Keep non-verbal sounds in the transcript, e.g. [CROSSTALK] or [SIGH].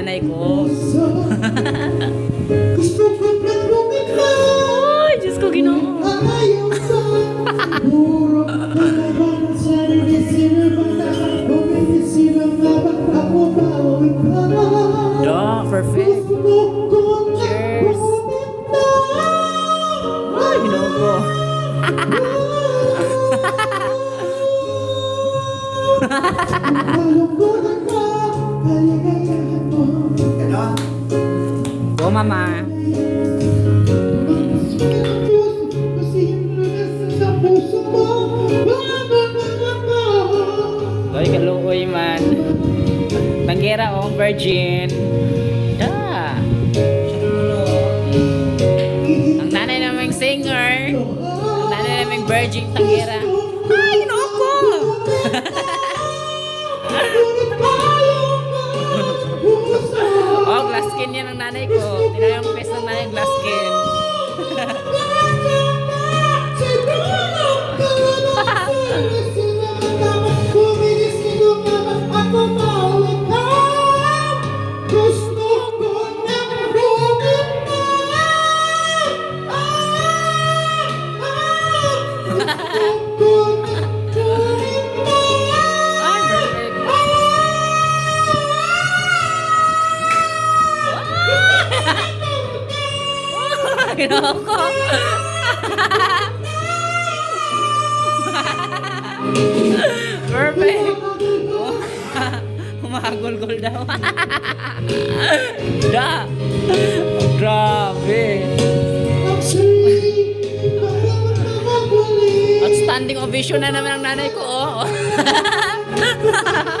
nanay ko. [LAUGHS] Gusto ko lang lumikaw. Ay, Diyos ko ginoo. Ayaw sa puro. Da, perfect. Cheers. Ay, ginoo ko. [LAUGHS] Hahaha. Mama. Loy, kaluoy man. Tanggera, oh, virgin. Da. Ang nanay namang singer. Ang nanay namang virgin, tanggera. Ay, ginoo ko. [LAUGHS] Oh, glass skin yan ang nanay ko. Tingnan yung glass skin. Gusto ko Ginoo ko. Perfect. Humagol-gol daw. da. Grabe. Outstanding ovation na naman ang nanay ko. Oh. [LAUGHS]